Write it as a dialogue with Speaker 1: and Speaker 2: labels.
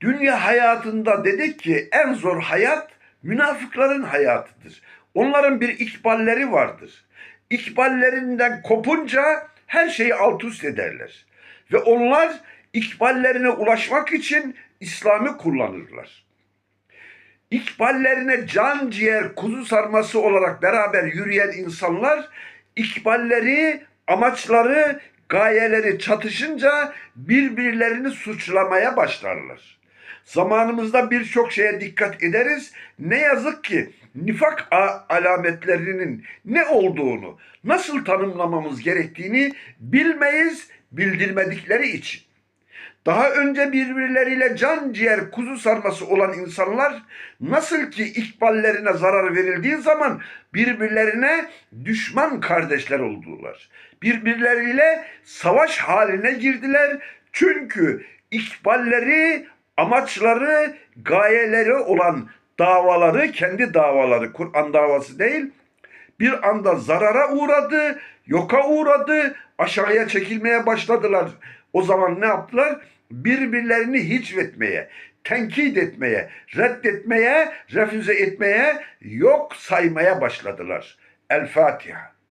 Speaker 1: Dünya hayatında dedik ki en zor hayat münafıkların hayatıdır. Onların bir ikballeri vardır. İkballerinden kopunca her şeyi alt üst ederler. Ve onlar ikballerine ulaşmak için İslam'ı kullanırlar. İkballerine can ciğer kuzu sarması olarak beraber yürüyen insanlar ikballeri, amaçları, gayeleri çatışınca birbirlerini suçlamaya başlarlar. Zamanımızda birçok şeye dikkat ederiz. Ne yazık ki nifak alametlerinin ne olduğunu, nasıl tanımlamamız gerektiğini bilmeyiz bildirmedikleri için. Daha önce birbirleriyle can ciğer kuzu sarması olan insanlar nasıl ki ikballerine zarar verildiği zaman birbirlerine düşman kardeşler oldular. Birbirleriyle savaş haline girdiler. Çünkü ikballeri, amaçları, gayeleri olan davaları, kendi davaları, Kur'an davası değil, bir anda zarara uğradı, yoka uğradı, aşağıya çekilmeye başladılar. O zaman ne yaptılar? Birbirlerini hicvetmeye, tenkit etmeye, reddetmeye, refüze etmeye, yok saymaya başladılar. El Fatiha.